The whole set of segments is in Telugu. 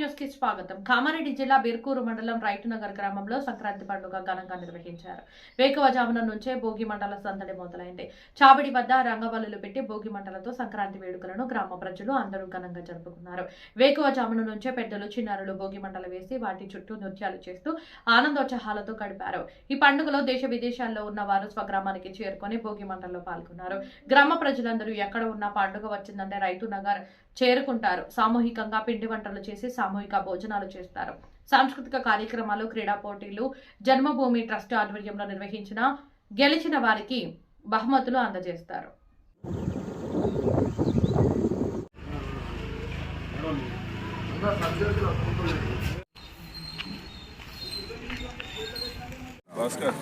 న్యూస్కి స్వాగతం. కామారెడ్డి జిల్లా బీర్కూరు మండలం రైతునగర్ గ్రామంలో సంక్రాంతి పండుగ ఘనంగా నిర్వహించారు. వేకువజామున నుంచే భోగి మంటల సందడి మొదలైంది. చావిడి వద్ద రంగవల్లులు పెట్టి భోగి మంటలతో సంక్రాంతి వేడుకలను గ్రామ ప్రజలు అందరూ ఘనంగా జరుపుకున్నారు. వేకువజామున నుంచే పెద్దలు చిన్నారులు భోగి మంటలు వేసి వాటి చుట్టూ నృత్యాలు చేస్తూ ఆనందోత్సాహాలతో గడిపారు. ఈ పండుగలో దేశ విదేశాల్లో ఉన్న వారు స్వగ్రామానికి చేరుకొని భోగి మంటల్లో పాల్గొన్నారు. గ్రామ ప్రజలందరూ ఎక్కడ ఉన్నా పండుగ వచ్చిందంటే రైతు నగర్ చేరుకుంటారు. సామూహికంగా పిండి వంటలు చేసి సామూహిక భోజనాలు చేస్తారు. సాంస్కృతిక కార్యక్రమాలు క్రీడా పోటీలు జన్మభూమి ట్రస్ట్ ఆధ్వర్యంలో నిర్వహించిన గెలిచిన వారికి బహుమతులు అందజేస్తారు. భాస్కర్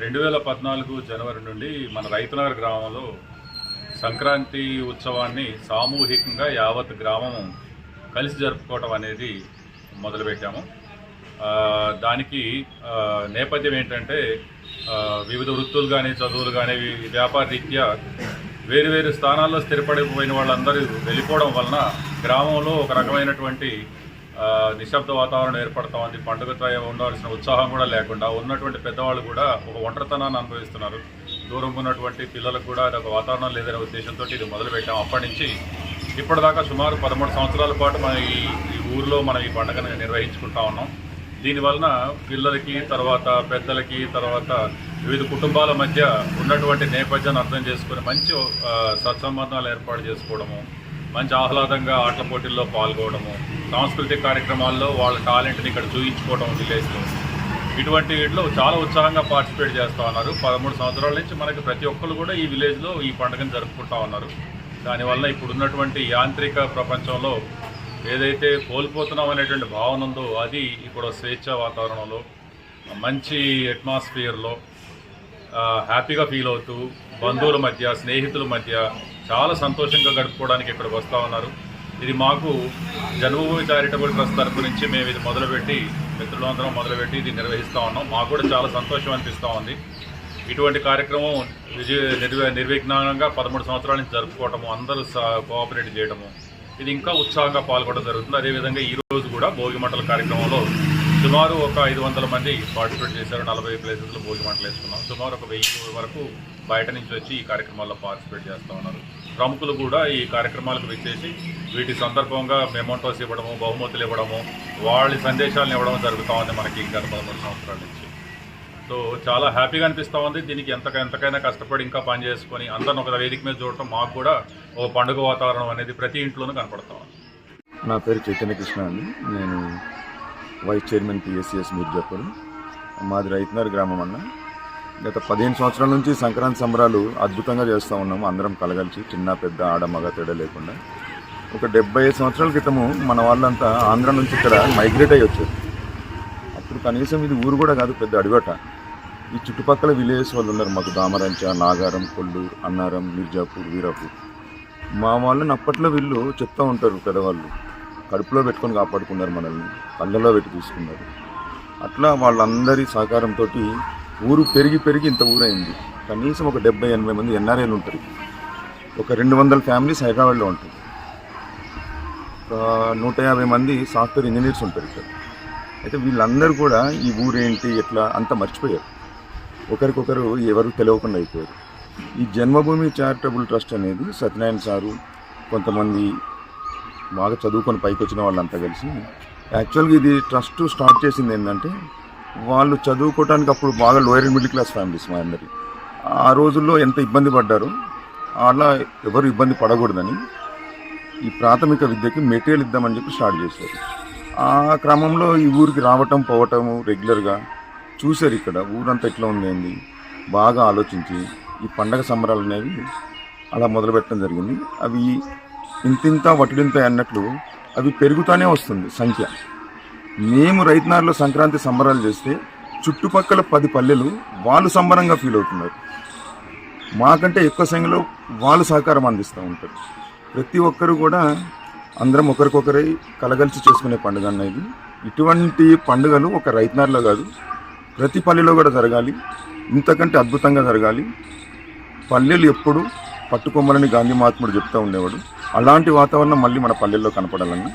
రెండు వేల పద్నాలుగు జనవరి నుండి మన రైతునగర్ గ్రామంలో సంక్రాంతి ఉత్సవాన్ని సామూహికంగా యావత్ గ్రామం కలిసి జరుపుకోవటం అనేది మొదలుపెట్టాము. దానికి నేపథ్యం ఏంటంటే వివిధ వృత్తులు కానీ చదువులు కానీ వ్యాపార రీత్యా వేరు వేరు స్థానాల్లో స్థిరపడిపోయిన వాళ్ళందరూ వెళ్ళిపోవడం వలన గ్రామంలో ఒక రకమైనటువంటి నిశ్శబ్ద వాతావరణం ఏర్పడతా ఉంది. పండుగతో ఉండవలసిన ఉత్సాహం కూడా లేకుండా ఉన్నటువంటి పెద్దవాళ్ళు కూడా ఒక ఒంటరితనాన్ని అనుభవిస్తున్నారు. దూరం ఉన్నటువంటి పిల్లలకు కూడా అది ఒక వాతావరణం లేదనే ఉద్దేశంతో ఇది మొదలుపెట్టాం. అప్పటి నుంచి ఇప్పటిదాకా సుమారు పదమూడు సంవత్సరాల పాటు మన ఈ ఈ ఊరిలో మనం ఈ పండుగను నిర్వహించుకుంటా ఉన్నాం. దీనివలన పిల్లలకి తర్వాత పెద్దలకి తర్వాత వివిధ కుటుంబాల మధ్య ఉన్నటువంటి నేపథ్యాన్ని అర్థం చేసుకుని మంచి సత్సంబంధాలు ఏర్పాటు చేసుకోవడము మంచి ఆహ్లాదంగా ఆటల పోటీల్లో పాల్గొనడము సాంస్కృతిక కార్యక్రమాల్లో వాళ్ళ టాలెంట్ని ఇక్కడ చూపించుకోవడం విలేజ్లో ఇటువంటి వీటిలో చాలా ఉత్సాహంగా పార్టిసిపేట్ చేస్తూ ఉన్నారు. పదమూడు సంవత్సరాల నుంచి మనకి ప్రతి ఒక్కరు కూడా ఈ విలేజ్లో ఈ పండుగను జరుపుకుంటా ఉన్నారు. దానివల్ల ఇప్పుడు ఉన్నటువంటి యాంత్రిక ప్రపంచంలో ఏదైతే కోల్పోతున్నాం అనేటువంటి భావన ఉందో అది ఇప్పుడు స్వేచ్ఛ వాతావరణంలో మంచి అట్మాస్ఫియర్లో హ్యాపీగా ఫీల్ అవుతూ బంధువుల మధ్య స్నేహితుల మధ్య చాలా సంతోషంగా గడుపుకోవడానికి ఇక్కడికి వస్తూ ఉన్నారు. ఇది మాకు జన్మభూమి చారిటబుల్ ట్రస్ట్ తరపు నుంచి మేము ఇది మొదలుపెట్టి మిత్రులందరం మొదలుపెట్టి ఇది నిర్వహిస్తూ ఉన్నాం. మాకు కూడా చాలా సంతోషం అనిపిస్తూ ఉంది. ఇటువంటి కార్యక్రమం విజయ నిర్వి నిర్విఘ్నంగా పదమూడు సంవత్సరాల నుంచి జరుపుకోవటము అందరూ స- కోఆపరేట్ చేయడము ఇది ఇంకా ఉత్సాహంగా పాల్గొనడం జరుగుతుంది. అదేవిధంగా ఈరోజు కూడా భోగి మంటల కార్యక్రమంలో సుమారు ఒక ఐదు వందల మంది పార్టిసిపేట్ చేశారు. నలభై ప్లేసెస్లో భోగి మంటలు వేసుకున్నాం సుమారు ఒక వెయ్యి వరకు బయట నుంచి వచ్చి ఈ కార్యక్రమాల్లో పార్టిసిపేట్ చేస్తూ ఉన్నారు. ప్రముఖులు కూడా ఈ కార్యక్రమాలకు వచ్చేసి వీటి సందర్భంగా మెమోటోస్ ఇవ్వడము బహుమతులు ఇవ్వడము వాళ్ళ సందేశాలను ఇవ్వడం జరుగుతూ ఉంది మనకి గత పదమూడు సంవత్సరాల నుంచి. సో చాలా హ్యాపీగా అనిపిస్తూ ఉంది. దీనికి ఎంత ఎంతకైనా కష్టపడి ఇంకా పని చేసుకొని అందరిని ఒక వేదిక మీద చూడటం మాకు కూడా ఒక పండుగ వాతావరణం అనేది ప్రతి ఇంట్లోనూ కనపడతా ఉంది. నా పేరు చైతన్య కృష్ణ అండి. నేను వైస్ చైర్మన్ పిఎస్సిఎస్ మీరు చెప్పారు. మాది రైతునగర్ గ్రామం అన్న. గత పదిహేను సంవత్సరాల నుంచి సంక్రాంతి సంబరాలు అద్భుతంగా చేస్తూ ఉన్నాము. అందరం కలగలిసి చిన్న పెద్ద ఆడ మగ తేడా లేకుండా. ఒక డెబ్బై ఐదు సంవత్సరాల క్రితము మన వాళ్ళంతా ఆంధ్ర నుంచి ఇక్కడ మైగ్రేట్ అయ్యి వచ్చారు. అప్పుడు కనీసం ఇది ఊరు కూడా కాదు పెద్ద అడిగట. ఈ చుట్టుపక్కల విలేజెస్ వాళ్ళు ఉన్నారు. మాకు దామరంచ నాగారం కొల్లూరు అన్నారం మిర్జాపూర్ వీరాపూర్. మా వాళ్ళని అప్పట్లో వీళ్ళు చెప్తూ ఉంటారు పెద్దవాళ్ళు. కడుపులో పెట్టుకొని కాపాడుకున్నారు మనల్ని. కళ్ళలో పెట్టి తీసుకున్నారు అట్లా వాళ్ళందరి సహకారంతో ఊరు పెరిగి పెరిగి ఇంత ఊరైంది. కనీసం ఒక డెబ్బై ఎనభై మంది ఎన్ఆర్ఐలు ఉంటారు. ఒక రెండు వందల ఫ్యామిలీస్ హైదరాబాద్లో ఉంటాయి. ఒక నూట యాభై మంది సాఫ్ట్వేర్ ఇంజనీర్స్ ఉంటారు ఇక్కడ. అయితే వీళ్ళందరూ కూడా ఈ ఊరేంటి ఎట్లా అంత మర్చిపోయారు. ఒకరికొకరు ఎవరు తెలియకుండా అయిపోయారు. ఈ జన్మభూమి చారిటబుల్ ట్రస్ట్ అనేది సత్యనారాయణ సారు కొంతమంది బాగా చదువుకొని పైకి వచ్చిన వాళ్ళంతా కలిసి యాక్చువల్గా ఇది ట్రస్ట్ స్టార్ట్ చేసింది ఏంటంటే వాళ్ళు చదువుకోవడానికి అప్పుడు బాగా లోయర్ మిడిల్ క్లాస్ ఫ్యామిలీస్ మా అందరి. ఆ రోజుల్లో ఎంత ఇబ్బంది పడ్డారు? అలా ఎవరు ఇబ్బంది పడకూడదని ఈ ప్రాథమిక విద్యకి మెటీరియల్ ఇద్దామని చెప్పి స్టార్ట్ చేశారు. ఆ క్రమంలో ఈ ఊరికి రావటం పోవటము రెగ్యులర్గా చూశారు ఇక్కడ. ఊరంతా ఎట్లా ఉంది బాగా ఆలోచించి ఈ పండగ సంబరాలు అనేవి అలా మొదలుపెట్టడం జరిగింది. అవి ఇంతింత వటిడింత అన్నట్లు అవి పెరుగుతూనే వస్తుంది సంఖ్య. మేము రైతనారులో సంక్రాంతి సంబరాలు చేస్తే చుట్టుపక్కల పది పల్లెలు వాళ్ళు సంబరంగా ఫీల్ అవుతున్నారు. మాకంటే ఎక్కువ సంఖ్యలో వాళ్ళు సహకారం అందిస్తూ ఉంటారు. ప్రతి ఒక్కరు కూడా అందరం ఒకరికొకరై కలగలిసి చేసుకునే పండుగ అనేది ఇటువంటి పండుగలు ఒక రైతనారులో కాదు ప్రతి పల్లెలో కూడా జరగాలి. ఇంతకంటే అద్భుతంగా జరగాలి. పల్లెలు ఎప్పుడు పట్టుకొమ్మలని గాంధీ మహాత్ముడు చెప్తూ ఉండేవాడు. అలాంటి వాతావరణం మళ్ళీ మన పల్లెల్లో కనపడాలని.